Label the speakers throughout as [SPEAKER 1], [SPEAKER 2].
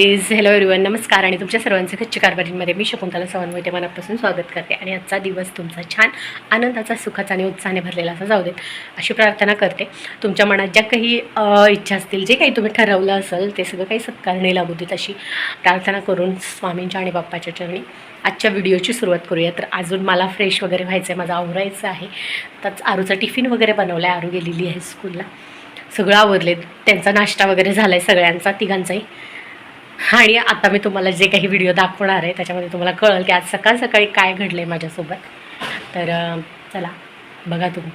[SPEAKER 1] Is hello everyone नमस्कार आणि तुमच्या सर्वांचं खच्ची कारभारीमध्ये मी शकुंतला सवन मोहिते मनापासून स्वागत करते आणि आजचा दिवस तुमचा छान आनंदाचा सुखाचा आणि उत्साहाने भरलेला असा जाऊ देत अशी प्रार्थना करते. तुमच्या मनात ज्या काही इच्छा असतील जे काही तुम्ही ठरवलं असेल ते सगळं काही सत्कारणी लागू देत अशी प्रार्थना करून स्वामींच्या आणि बाप्पाच्या चरणी आजच्या व्हिडिओची सुरुवात करूया. तर अजून मला फ्रेश वगैरे व्हायचं आहे माझं आवरायचं आहे. तर आरूचा टिफिन वगैरे बनवला आहे आरू गेलेली आहे स्कूलला सगळं आवरले त्यांचा नाश्ता वगैरे झाला आहे सगळ्यांचा तिघांचाही. आणि आता मी तुम्हाला जे काही व्हिडिओ दाखवणार आहे त्याच्यामध्ये तुम्हाला कळेल की आज सकाळ सकाळी काय घडलं आहे माझ्यासोबत. तर चला बघा तुम्ही.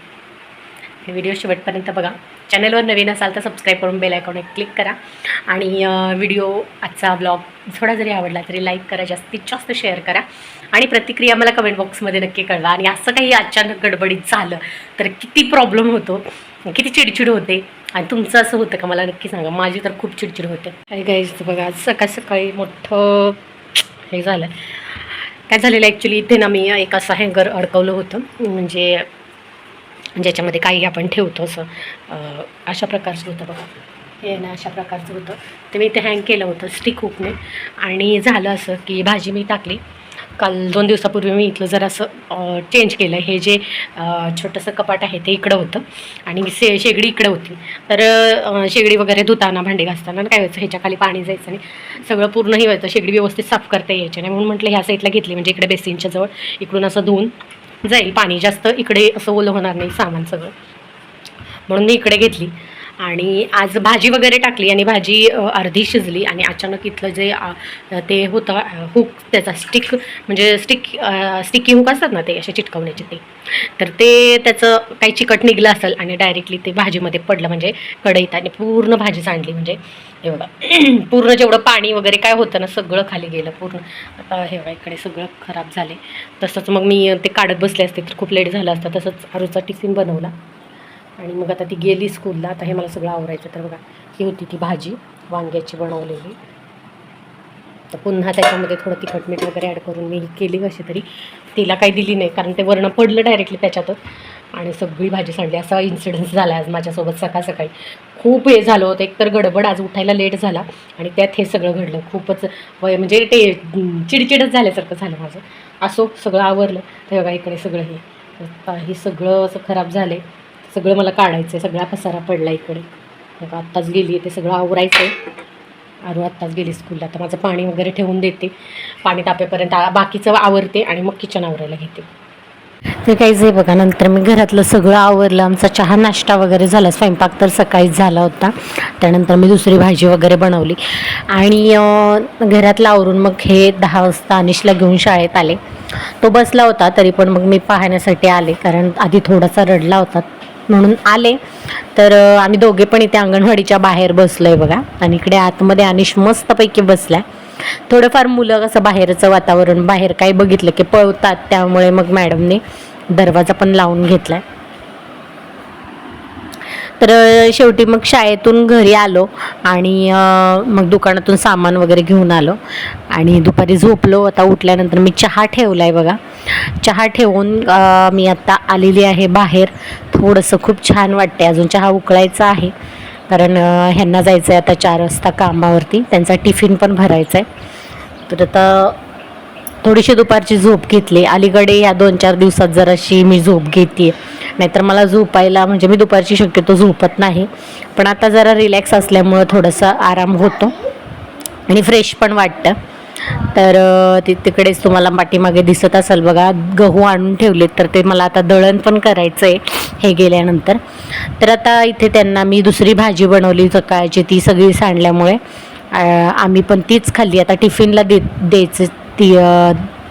[SPEAKER 1] हे व्हिडिओ शेवटपर्यंत बघा. चॅनलवर नवीन असाल तर सबस्क्राईब करून बेल आयकॉनवर क्लिक करा. आणि व्हिडिओ आजचा ब्लॉग थोडा जरी आवडला तरी लाईक करा जास्तीत जास्त शेअर करा. आणि प्रतिक्रिया मला कमेंट बॉक्समध्ये नक्की कळवा. आणि असं काही अचानक गडबडीत झालं तर किती प्रॉब्लेम होतो. किती चिडचिड होते. आणि तुमचं असं होतं का? मला नक्की सांगा. माझी तर खूप चिडचिड होते. काय गाईज बघा आज सकाळ सकाळी मोठं हे झालं. काय झालेलं ॲक्च्युली इथे ना मी एक असं हँगर अडकवलं होतं. म्हणजे ज्याच्यामध्ये काही आपण ठेवतो असं. अशा प्रकारचं होतं बघा. हे ना अशा प्रकारचं होतं. ते मी इथे हँग केलं होतं स्टिक हुकने आणि झालं असं की भाजी मी टाकली. काल दोन दिवसापूर्वी मी इथलं जरा असं चेंज केलं. हे जे छोटंसं कपाट आहे ते इकडं होतं आणि से शेगडी इकडं होती. तर शेगडी वगैरे धुताना भांडी घासताना काय व्हायचं ह्याच्याखाली पाणी जायचं आणि सगळं पूर्णही व्हायचं. शेगडी व्यवस्थित साफ करता यायची नाही म्हणून म्हटलं ह्या साईडला घेतली. म्हणजे इकडे बेसिनच्या जवळ इकडून असं धुवून जाईल. पाणी जास्त इकडे असं ओलं होणार नाही सामान सगळं. म्हणून मी इकडे घेतली. आणि आज भाजी वगैरे टाकली आणि भाजी अर्धी शिजली आणि अचानक इथलं जे ते होतं हुक त्याचा स्टिक म्हणजे स्टिक स्टिकी हुक असतात ना ते असे चिटकवण्याचे ते. तर ते त्याचं काही चिकट निघलं असेल आणि डायरेक्टली ते भाजीमध्ये पडलं म्हणजे कढईत आणि पूर्ण भाजी सांडली म्हणजे हे बघा. पूर्ण जेवढं पाणी वगैरे काय होतं ना सगळं खाली गेलं पूर्ण. आता हे बघा इकडे सगळं खराब झाले. तसंच मग मी ते काढत बसले असते तर खूप लेट झालं असतं तसंच आरूचा टिफिन बनवला. आणि मग आता ती गेली स्कूलला आता हे मला सगळं आवरायचं तर बघा ही होती ती भाजी वांग्याची बनवलेली. तर पुन्हा त्याच्यामध्ये थोडं तिखट मीठ वगैरे ॲड करून मी केली कशी तरी. तिला काही दिली नाही कारण ते वरणं पडलं डायरेक्टली त्याच्यातच. आणि सगळी भाजी सांडली. असा इन्सिडन्स झाला आज माझ्यासोबत सकाळ सकाळी. खूप हे झालं होतं. एकतर गडबड आज उठायला लेट झाला. आणि त्यात हे सगळं घडलं. खूपच वय म्हणजे ते चिडचिडच झाल्यासारखं झालं माझं. असो सगळं आवरलं. तर बघा इकडे सगळं हे. आता हे सगळं असं खराब झालं सगळं मला काढायचं आहे सगळा पसारा पडला इकडे. बघा आत्ताच गेली ते सगळं आवरायचं आहे आरू आत्ताच गेली स्कूलला तर माझं पाणी वगैरे ठेवून देते. पाणी तापेपर्यंत बाकीचं आवरते आणि मग किचन आवरायला घेते. ते काहीच आहे बघा नंतर मी घरातलं सगळं आवरलं. आमचा चहा नाश्ता वगैरे झाला. स्वयंपाक तर सकाळीच झाला होता. त्यानंतर मी दुसरी भाजी वगैरे बनवली. आणि घरातलं आवरून मग हे दहा वाजता अनिशला घेऊन शाळेत आले. तो बसला होता तरी पण मग मी पाहण्यासाठी आले. कारण आधी थोडासा रडला होता. म्हणून आले. तर आम्ही दोघे पण इथे अंगणवाडीच्या बाहेर बसलो आहे बघा. आणि इकडे आतमध्ये अनिश मस्तपैकी बसलाय. थोडंफार मुलं कसं बाहेरचं वातावरण बाहेर काही बघितलं की पळवतात त्यामुळे मग मॅडमने दरवाजा पण लावून घेतला तर शेवटी मग शाळेतून घरी आलो. आणि मग दुकानातून सामान वगैरे घेऊन आलो. आणि दुपारी झोपलो. आता उठल्यानंतर मी चहा ठेवला आहे बघा. चहा ठेवून मी आत्ता आलेली आहे बाहेर. थोडंसं खूप छान वाटते अजून चहा उकळायचा आहे. कारण ह्यांना जायचं आहे आता चार वाजता कामावरती. त्यांचा टिफिन पण भरायचा आहे तर आता थोडीशी दुपारची झोप घेतली. अलीकडे या दोन चार दिवसात जराशी मी झोप घेते नाहीतर मला झोपायला म्हणजे मी दुपारची शक्यतो झोपत नाही. पण आता जरा रिलॅक्स असल्यामुळं थोडंसं आराम होतो. आणि फ्रेश पण वाटतं. तर ति तिकडेच तुम्हाला पाठीमागे दिसत असेल बघा गहू आणून ठेवलेत तर ते मला आता दळण पण करायचं आहे हे गेल्यानंतर. तर आता इथे त्यांना मी दुसरी भाजी बनवली सकाळची ती सगळी सांडल्यामुळे. आम्ही पण तीच खाल्ली आता टिफिनला दे द्यायचं ती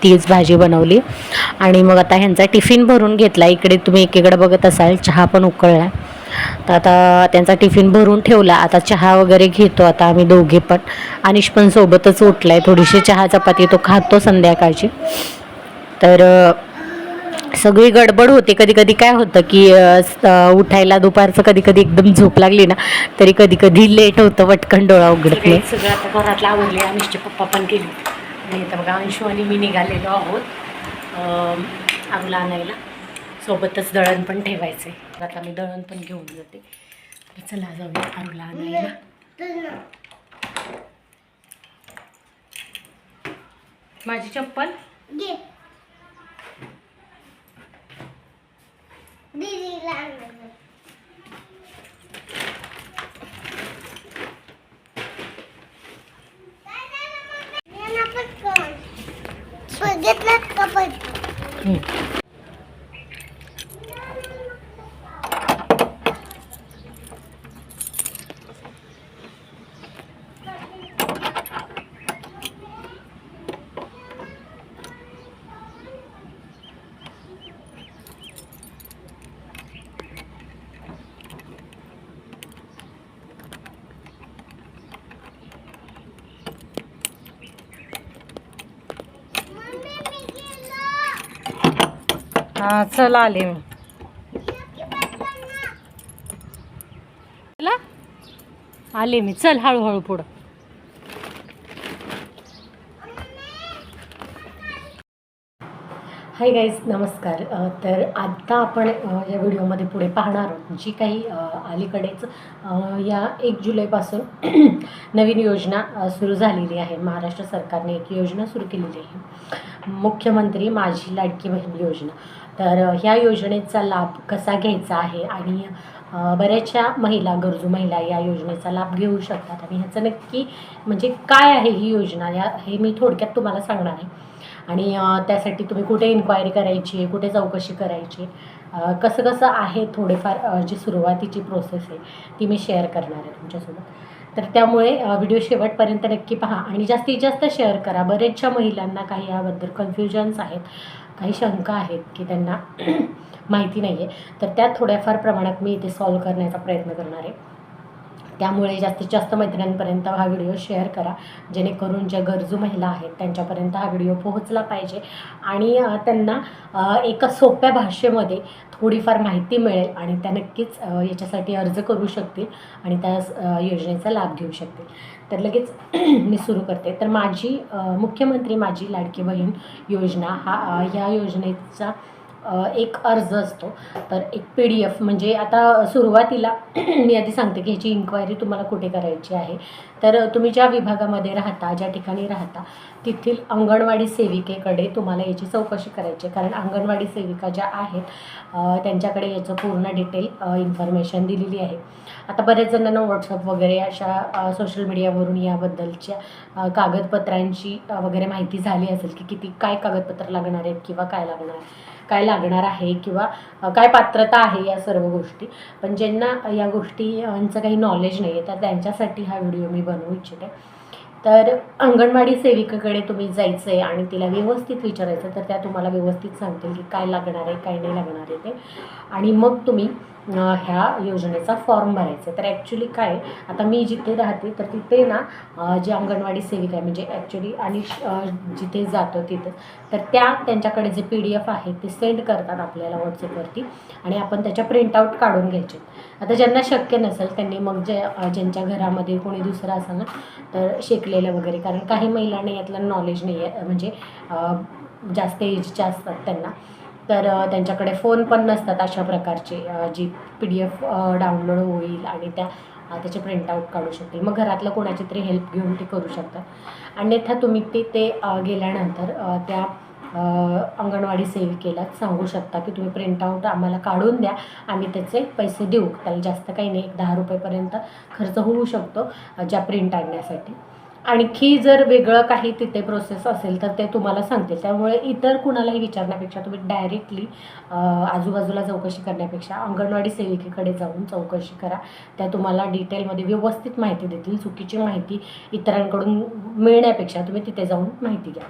[SPEAKER 1] तीच भाजी बनवली. आणि मग आता ह्यांचा टिफिन भरून घेतला इकडे तुम्ही एकीकडे बघत असाल चहा पण उकळला. तर आता त्यांचा टिफिन भरून ठेवला. आता चहा वगैरे घेतो. आता आम्ही दोघे पण. अनिश पण सोबतच आहे थोडीशी चहा चपाती तो खातो संध्याकाळची. तर सगळी गडबड होते. कधी कधी काय होतं की उठायला दुपारचं कधी कधी एकदम झोप लागली ना तरी कधी कधी लेट होतं पटकन डोळा उघडत नाही. सगळं आता घरातलं आवडले अनिशचे पप्पा पण गेले. आणि आता बघा अंशू आणि मी निघालेलो आहोत आरूला आणायला. सोबतच दळण पण ठेवायचं आहे आता मी दळण पण घेऊन जाते तर चला जाऊया आरूला आणायला माझी चप्पल
[SPEAKER 2] घे दीदीला आणायचं. ये ना पटकन. बघितलं का पटकन?
[SPEAKER 1] हा चला आले मी. आले मी. चल हळूहळू पुढं. हाय गाईज नमस्कार. तर आत्ता आपण या व्हिडिओमध्ये पुढे पाहणार आहोत. जी काही अलीकडेच या एक जुलैपासून नवीन योजना सुरू झालेली आहे. महाराष्ट्र सरकारने एक योजना सुरू केलेली आहे. मुख्यमंत्री माझी लाडकी बहीण योजना. तर ह्या योजनेचा लाभ कसा घ्यायचा आहे आणि बऱ्याचशा महिला गरजू महिला या योजनेचा लाभ घेऊ शकतात? आणि ह्याचं नक्की म्हणजे काय आहे ही योजना? या हे मी थोडक्यात तुम्हाला सांगणार आहे. आणि त्यासाठी तुम्ही कुठे इन्क्वायरी करायची आहे कुठे चौकशी करायची कसं कसं आहे थोडेफार जी सुरुवातीची प्रोसेस आहे ती मी शेअर करणार आहे तुमच्यासोबत. तर त्यामुळे व्हिडिओ शेवटपर्यंत नक्की पहा आणि जास्तीत जास्त शेअर करा. बरेचशा महिलांना काही याबद्दल कन्फ्युजन्स आहेत काही शंका आहेत की त्यांना माहिती नाही आहे तर त्या थोड्याफार प्रमाणात मी इथे सॉल्व करण्याचा प्रयत्न करणार आहे. त्यामुळे जास्तीत जास्त मैत्रिणींपर्यंत हा व्हिडिओ शेअर करा. जेणेकरून ज्या गरजू महिला आहेत त्यांच्यापर्यंत हा व्हिडिओ पोहोचला पाहिजे. आणि त्यांना एका सोप्या भाषेमध्ये थोडीफार माहिती मिळेल आणि त्या नक्कीच याच्यासाठी अर्ज करू शकतील आणि त्या योजनेचा लाभ घेऊ शकतील. तर लगेच मी सुरू करते. तर माझी मुख्यमंत्री माझी लाडकी बहीण योजना हा या ह्या योजनेचा एक अर्ज असतो. तर एक पी डी एफ म्हणजे आता सुरुवातीला मी आधी सांगते की ह्याची इन्क्वायरी तुम्हाला कुठे करायची आहे. तर तुम्ही ज्या विभागामध्ये राहता ज्या ठिकाणी राहता तेथील अंगणवाडी सेविकेकडे तुम्हाला याची चौकशी करायची आहे. कारण अंगणवाडी सेविका ज्या आहेत त्यांच्याकडे याचं पूर्ण डिटेल इन्फॉर्मेशन दिलेली आहे. आता बऱ्याच जणांना व्हॉट्सअप वगैरे अशा सोशल मीडियावरून याबद्दलच्या कागदपत्रांची वगैरे माहिती झाली असेल की किती काय कागदपत्र लागणार आहेत किंवा काय लागणार काय लागणार आहे किंवा काय पात्रता आहे या सर्व गोष्टी. पण ज्यांना या गोष्टींचं काही नॉलेज नाही आहे तर त्यांच्यासाठी हा व्हिडिओ मी बनवू इच्छिते. तर अंगणवाडी सेविकेकडे तुम्ही जायचं आहे आणि तिला व्यवस्थित विचारायचं तर त्या तुम्हाला व्यवस्थित सांगतील की काय लागणार आहे काय नाही लागणार आहे ते. आणि मग तुम्ही ह्या योजनेचा फॉर्म भरायचा तर ॲक्च्युली काय आहे, आता मी जिथे राहते तर तिथे ना जे जी अंगणवाडी सेविका आहे म्हणजे ॲक्च्युली आणि श- जिथे जातो तिथं तर त्या त्यांच्याकडे जे पी डी एफ आहे ते सेंड करतात आपल्याला व्हॉट्सअपवरती आणि आपण त्याच्या प्रिंटआउट काढून घ्यायचे. आता ज्यांना शक्य नसेल त्यांनी मग जे ज्यांच्या घरामध्ये कोणी दुसरं असेल ना तर शिकलेलं वगैरे कारण काही महिलांना यातलं नॉलेज नाही आहे म्हणजे जास्त एजच्या असतात त्यांना. तर त्यांच्याकडे फोन पण नसतात अशा प्रकारचे G P D F download होईल आणि त्या त्याचे प्रिंटआउट काढू शकतील. मग घरातलं कोणाची तरी हेल्प घेऊन ते करू शकतात. अन्यथा तुम्ही ते ते गेल्यानंतर त्या अंगणवाडी सेविकेलाच सांगू शकता की तुम्ही प्रिंटआउट आम्हाला काढून द्या आम्ही त्याचे पैसे देऊ. त्याला जास्त काही नाही एक दहा रुपयेपर्यंत खर्च होऊ शकतो ज्या प्रिंट आणण्यासाठी. आणखी जर वेगळं काही तिथे प्रोसेस असेल तर ते तुम्हाला सांगतील त्यामुळे इतर कुणालाही विचारण्यापेक्षा तुम्ही डायरेक्टली आजूबाजूला चौकशी करण्यापेक्षा अंगणवाडी सेविकेकडे जाऊन चौकशी करा. त्या तुम्हाला डिटेलमध्ये व्यवस्थित माहिती देतील चुकीची माहिती इतरांकडून मिळण्यापेक्षा तुम्ही तिथे जाऊन माहिती घ्या.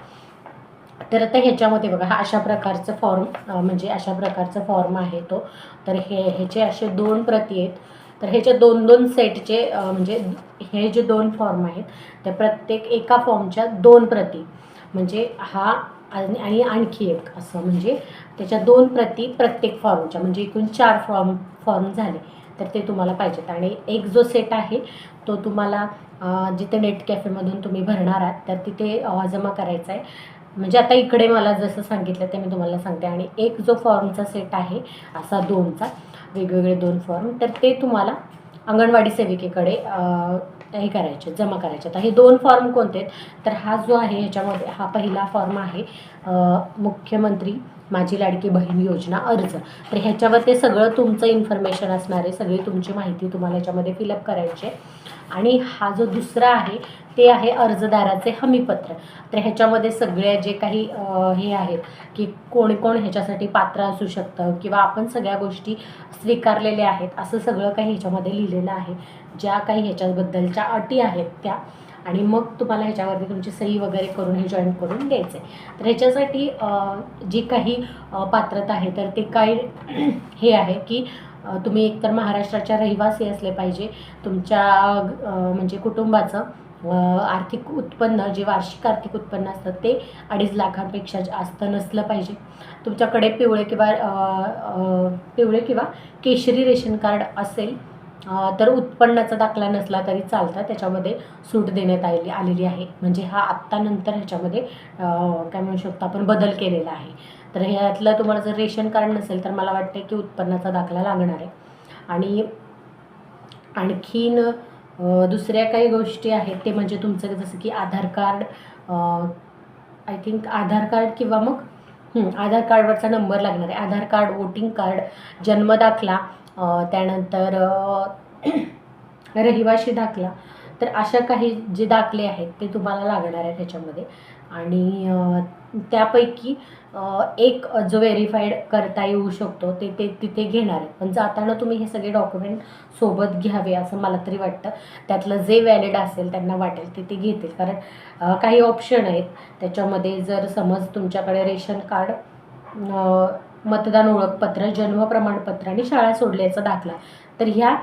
[SPEAKER 1] तर आता ह्याच्यामध्ये बघा हा अशा प्रकारचं फॉर्म म्हणजे अशा प्रकारचा फॉर्म आहे तो. तर हे ह्याचे असे दोन प्रती आहेत. तर ह्याचे दोन दोन सेटचे म्हणजे हे जे दोन फॉर्म आहेत ते प्रत्येक एका फॉर्मच्या दोन प्रती. म्हणजे हा आणि आणि आणखी एक असं म्हणजे त्याच्या दोन प्रती प्रत्येक फॉर्मच्या म्हणजे एकूण चार फॉर्म फॉर्म झाले तर ते तुम्हाला पाहिजेत. आणि एक जो सेट आहे तो तुम्हाला जिथे नेट कॅफेमधून तुम्ही भरणार आहात तर तिथे जमा करायचा आहे. म्हणजे आता इकडे मला जसं सांगितलं ते मी तुम्हाला सांगते. आणि एक जो फॉर्मचा सेट आहे असा दोनचा वेगवेगळे दोन फॉर्म तर ते तुम्हाला अंगणवाडी सेविकेकडे हे करायचे जमा करायचे. आता हे दोन फॉर्म कोणते आहेत? तर हा जो आहे ह्याच्यामध्ये हा पहिला फॉर्म आहे मुख्यमंत्री माझी लाडकी बहीण योजना अर्ज. तर ह्याच्यावर ते सगळं तुमचं इन्फॉर्मेशन असणार आहे. सगळी तुमची माहिती तुम्हाला याच्यामध्ये फिलअप करायची आहे. आणि हा जो दुसरा आहे ते आहे अर्जदाराचे हमीपत्र. तर ह्याच्यामध्ये सगळ्या जे काही हे आहेत की कोण कोण ह्याच्यासाठी पात्र असू शकतं किंवा आपण सगळ्या गोष्टी स्वीकारलेल्या आहेत असं सगळं काही ह्याच्यामध्ये लिहिलेलं आहे. ज्या काही ह्याच्याबद्दलच्या अटी आहेत त्या. आणि मग तुम्हाला ह्याच्यावरती तुमची सही वगैरे करून हे जॉईन करून द्यायचं आहे तर ह्याच्यासाठी जी काही पात्रता आहे तर ते काय हे आहे की तुम्ही एकतर महाराष्ट्राच्या रहिवासी असले पाहिजे. तुमच्या म्हणजे कुटुंबाचं आर्थिक उत्पन्न जे वार्षिक आर्थिक उत्पन्न असतं ते अडीच लाखांपेक्षा जास्त नसलं पाहिजे. तुमच्याकडे पिवळे किंवा पिवळे किंवा केशरी रेशन कार्ड असेल तर उत्पन्नाचा दाखला नसला तरी चालता. त्याच्यामध्ये सूट देण्यात आलेली आलेली आहे. म्हणजे हा आत्तानंतर ह्याच्यामध्ये काय म्हणू शकतो आपण बदल केलेला आहे. तर ह्यातलं तुम्हाला जर रेशन कार्ड नसेल तर मला वाटतं की उत्पन्नाचा दाखला लागणार आहे. आणि आणखीन दुसऱ्या काही गोष्टी आहेत. ते म्हणजे तुमचं जसं की Aadhaar card I think Aadhaar card किंवा मग आधार कार्डवरचा नंबर लागणार आहे. आधार कार्ड वोटिंग कार्ड जन्मदाखला त्यानंतर रहिवाशी दाखला. तर अशा काही जे दाखले आहेत ते तुम्हाला लागणार आहेत ह्याच्यामध्ये आणि त्यापैकी एक जो व्हेरीफाईड करता येऊ शकतो ते ते तिथे घेणार आहे. पण जाताना तुम्ही हे सगळे डॉक्युमेंट सोबत घ्यावे असं मला तरी वाटतं. त्यातलं जे व्हॅलिड असेल त्यांना वाटेल ते ते घेतील. कारण काही ऑप्शन आहेत. त्याच्यामध्ये जर समज तुमच्याकडे रेशन कार्ड मतदान ओळखपत्र जन्म प्रमाणपत्र आणि शाळा सोडल्याचा दाखला. तर ह्या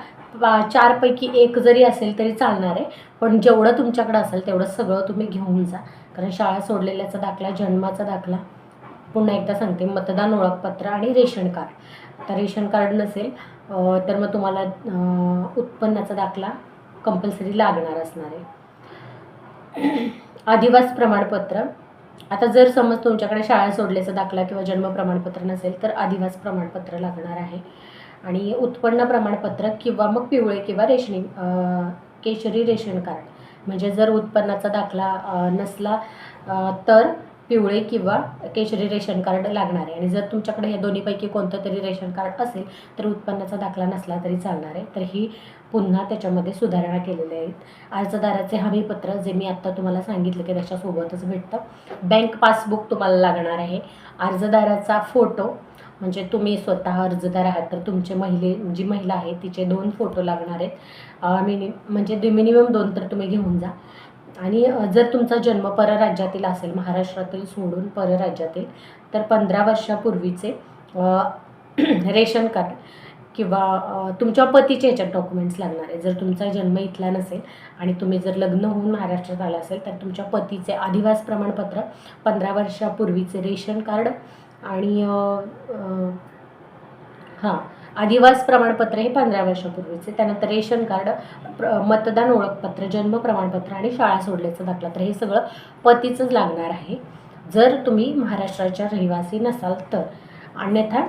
[SPEAKER 1] चारपैकी एक जरी असेल तरी चालणार आहे. पण जेवढं तुमच्याकडे असेल तेवढं सगळं तुम्ही घेऊन जा. कारण शाळा सोडलेल्याचा दाखला जन्माचा दाखला. पुन्हा एकदा सांगते मतदान ओळखपत्र आणि रेशन कार्ड. आता रेशन कार्ड नसेल तर मग तुम्हाला उत्पन्नाचा दाखला कंपल्सरी लागणार असणार आहे. आदिवास प्रमाणपत्र आता जर समज तुमच्याकडे शाळा सोडल्याचा दाखला किंवा जन्म प्रमाणपत्र नसेल तर आदिवास प्रमाणपत्र लागणार आहे. आणि उत्पन्न प्रमाणपत्र किंवा मग पिवळे किंवा रेशनिंग केशरी रेशन कार्ड. म्हणजे जर उत्पन्नाचा दाखला नसला तर पिवळे किंवा केशरी रेशन कार्ड लागणार. आहे आणि जर तुमच्याकडे या दोन्हीपैकी कोणतं तरी रेशन कार्ड असेल तर उत्पन्नाचा दाखला नसला तरी चालणार. आहे तर ही पुन्हा त्याच्यामध्ये सुधारणा केलेल्या आहेत अर्जदाराचे हमीपत्र जे मी आत्ता तुम्हाला सांगितलं की त्याच्यासोबतच भेटतं. बँक पासबुक तुम्हाला लागणार आहे. अर्जदाराचा फोटो म्हणजे तुम्ही स्वतः अर्जदार आहात तर तुमचे महिले जी महिला आहे तिचे दोन फोटो लागणार आहेत. मिनि म्हणजे मिनिमम दोन तर तुम्ही घेऊन जा. आणि जर तुमचा जन्म परराज्यातील असेल महाराष्ट्रातील सोडून परराज्यातील तर पंधरा वर्षापूर्वीचे रेशन कार्ड किंवा तुमच्या पतीचे याच्यात डॉक्युमेंट्स लागणार आहे जर तुमचा जन्म इथला नसेल आणि तुम्ही जर लग्न होऊन महाराष्ट्रात आला असेल तर तुमच्या पतीचे आदिवास प्रमाणपत्र पंधरा वर्षापूर्वीचे रेशन कार्ड आणि हां आदिवास प्रमाणपत्र हे पंधरा वर्षापूर्वीचे. त्यानंतर रेशन कार्ड प्र मतदान ओळखपत्र जन्म प्रमाणपत्र आणि शाळा सोडल्याचा दाखला. तर हे सगळं पतीचंच लागणार आहे. जर तुम्ही महाराष्ट्राच्या रहिवासी नसाल तर अन्यथा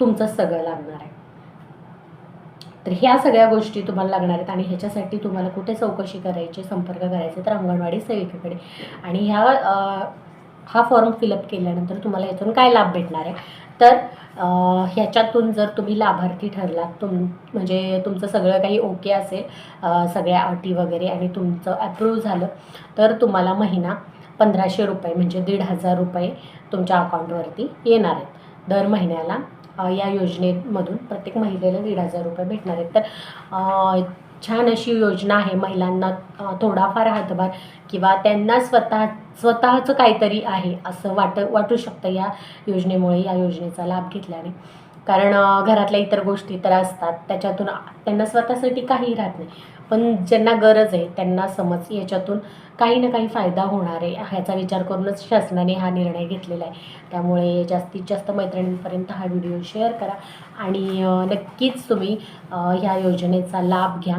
[SPEAKER 1] तुमचं सगळं लागणार आहे. तर ह्या सगळ्या गोष्टी तुम्हाला लागणार आहेत आणि ह्याच्यासाठी तुम्हाला कुठे चौकशी करायची संपर्क करायचे तर अंगणवाडी सेविकेकडे. आणि ह्या हा फॉर्म फिलअप केल्यानंतर तुम्हाला यातून काय लाभ भेटणार आहे? तर ह्याच्यातून जर तुम्ही लाभार्थी ठरलात तुम म्हणजे तुमचं सगळं काही ओके असेल सगळ्या अटी वगैरे आणि तुमचं अप्रूव्ह झालं तर तुम्हाला महिना पंधराशे रुपये म्हणजे दीड हजार रुपये तुमच्या अकाउंटवरती येणार आहेत. दर महिन्याला या योजनेमधून प्रत्येक महिलेला दीड हजार रुपये भेटणार आहेत. तर छान अशी योजना आहे महिलांना थोडाफार हातभार किंवा त्यांना स्वतः स्वतःचं काहीतरी आहे असं वाट वाटू शकतं या योजनेमुळे या योजनेचा लाभ घेतल्याने. कारण घरातल्या इतर गोष्टी तर असतात त्याच्यातून त्यांना स्वतःसाठी काही राहत नाही. पण ज्यांना गरज आहे त्यांना समज याच्यातून काही ना काही फायदा होणार आहे ह्याचा विचार करूनच शासनाने हा निर्णय घेतलेला आहे. त्यामुळे जास्तीत जास्त मैत्रिणींपर्यंत हा व्हिडिओ शेअर करा आणि नक्कीच तुम्ही ह्या योजनेचा लाभ घ्या.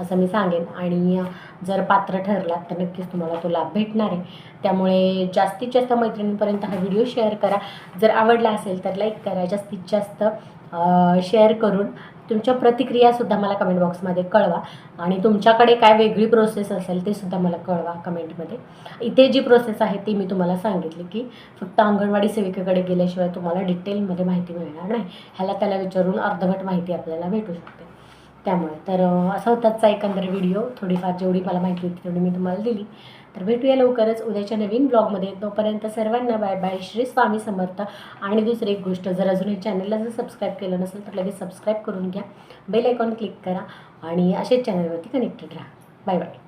[SPEAKER 1] असं मी सांगेन. आणि जर पात्र ठरलात तर नक्कीच तुम्हाला तो लाभ भेटणार आहे. त्यामुळे जास्तीत जास्त मैत्रिणींपर्यंत हा व्हिडिओ शेअर करा. जर आवडला असेल तर लाईक करा. जास्तीत जास्त शेअर करून तुमच्या प्रतिक्रियासुद्धा मला कमेंट बॉक्समध्ये कळवा. आणि तुमच्याकडे काय वेगळी प्रोसेस असेल ते सुद्धा मला कळवा कमेंटमध्ये. इथे जी प्रोसेस आहे ती मी तुम्हाला सांगितली की फक्त अंगणवाडी सेविकेकडे गेल्याशिवाय तुम्हाला डिटेलमध्ये माहिती मिळणार नाही. ह्याला त्याला विचारून अर्धवट माहिती आपल्याला भेटू शकते. त्यामुळे. तर असा होताचा एकंदर व्हिडिओ थोडीफार जेवढी मला माहिती होती तेवढी मी तुम्हाला दिली. तर भेटूया लवकरच उद्याच्या नवीन ब्लॉगमध्ये तोपर्यंत सर्वांना बाय बाय श्री स्वामी समर्थ. आणि दुसरी एक गोष्ट जर अजूनही चॅनलला जर सबस्क्राईब केलं नसेल तर लगेच सबस्क्राईब करून घ्या. बेल आयकॉन क्लिक करा. आणि असेच चॅनलवरती कनेक्टेड राहा. Bye bye